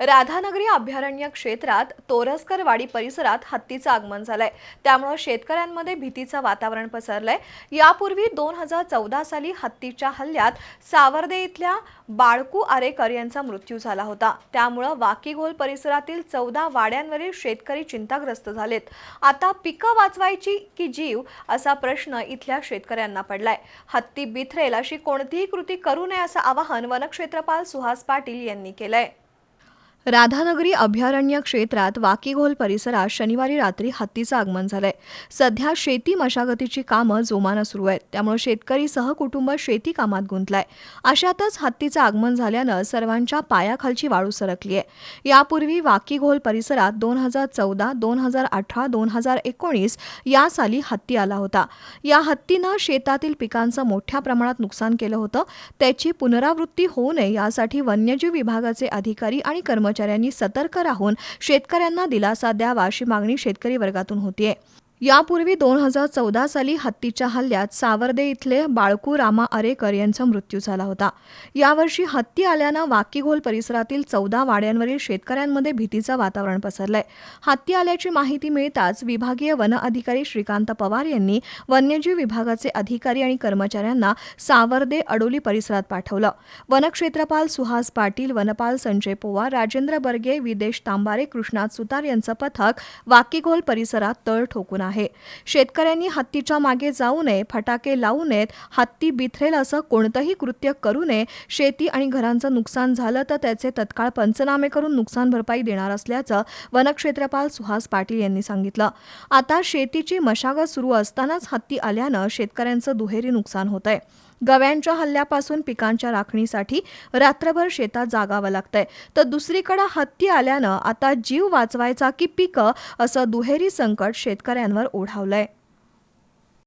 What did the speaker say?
राधानगरी अभयारण्य क्षेत्रात तोरसकरवाडी परिसरात हत्तीचं आगमन झालंय. त्यामुळं शेतकऱ्यांमध्ये भीतीचं वातावरण पसरलंय. यापूर्वी दोन हजार चौदा साली हत्तीच्या हल्ल्यात सावर्दे इथल्या बाळकू आरेकर यांचा मृत्यू झाला होता. त्यामुळं वाकीगोल परिसरातील चौदा वाड्यांवरील शेतकरी चिंताग्रस्त झालेत. आता पिकं वाचवायची की जीव असा प्रश्न इथल्या शेतकऱ्यांना पडलाय. हत्ती बिथरेल अशी कोणतीही कृती करू नये असं आवाहन वनक्षेत्रपाल सुहास पाटील यांनी केलंय. राधानगरी अभयारण्य क्षेत्रात वाकीघोल परिसरात शनिवारी रात्री हत्तीचं आगमन झालंय. सध्या शेती मशागतीची कामं जोमानं सुरू आहेत. त्यामुळे शेतकरी सहकुटुंब शेती कामात गुंतलाय. अशातच हत्तीचं आगमन झाल्यानं सर्वांच्या पायाखालची वाळू सरकली आहे. यापूर्वी वाकीघोल परिसरात दोन हजार चौदा दोन हजार अठरा दोन हजार एकोणीस या साली हत्ती आला होता. या हत्तीनं शेतातील पिकांचं मोठ्या प्रमाणात नुकसान केलं होतं. त्याची पुनरावृत्ती होऊ नये यासाठी वन्यजीव विभागाचे अधिकारी आणि कर्मचारी कर्मचाऱ्यांनी सतर्क राहून शेतकऱ्यांना दिलासा द्यावा अशी मागणी शेतकरी वर्गातून होतीये. यापूर्वी दोन हजार चौदा साली हत्तीच्या हल्ल्यात सावर्दे इथले बाळकू रामा अरेकर यांचा मृत्यू झाला होता. यावर्षी हत्ती आल्यानं वाकीघोल परिसरातील चौदा वाड्यांवरील शेतकऱ्यांमध्ये भीतीचं वातावरण पसरलंय. हत्ती आल्याची माहिती मिळताच विभागीय वन अधिकारी श्रीकांत पवार यांनी वन्यजीव विभागाचे अधिकारी आणि कर्मचाऱ्यांना सावर्दे अडोली परिसरात पाठवलं. वनक्षेत्रपाल सुहास पाटील वनपाल संजय पोवार राजेंद्र बर्गे विदेश तांबारे कृष्णात सुतार यांचं पथक वाकीघोल परिसरात तळ ठोकून आहे. शेतकऱ्यांनी हत्तीच्या मागे जाऊ नये फटाके लावू नयेत हत्ती बिथरेल असं कोणतंही कृत्य करू नये. शेती आणि घरांचं नुकसान झालं तर त्याचे तत्काळ पंचनामे करून नुकसान भरपाई देणार असल्याचं वनक्षेत्रपाल सुहास पाटील यांनी सांगितलं. आता शेतीची मशागत सुरू असतानाच हत्ती आल्यानं शेतकऱ्यांचं दुहेरी नुकसान होत आहे गव्यांच्या हल्ल्यापासून पिकांच्या राखणीसाठी रात्रभर शेतात जागावं लागतंय. तर दुसरीकडे हत्ती आल्यानं आता जीव वाचवायचा की पिकं असं दुहेरी संकट शेतकऱ्यांवर ओढावलंय.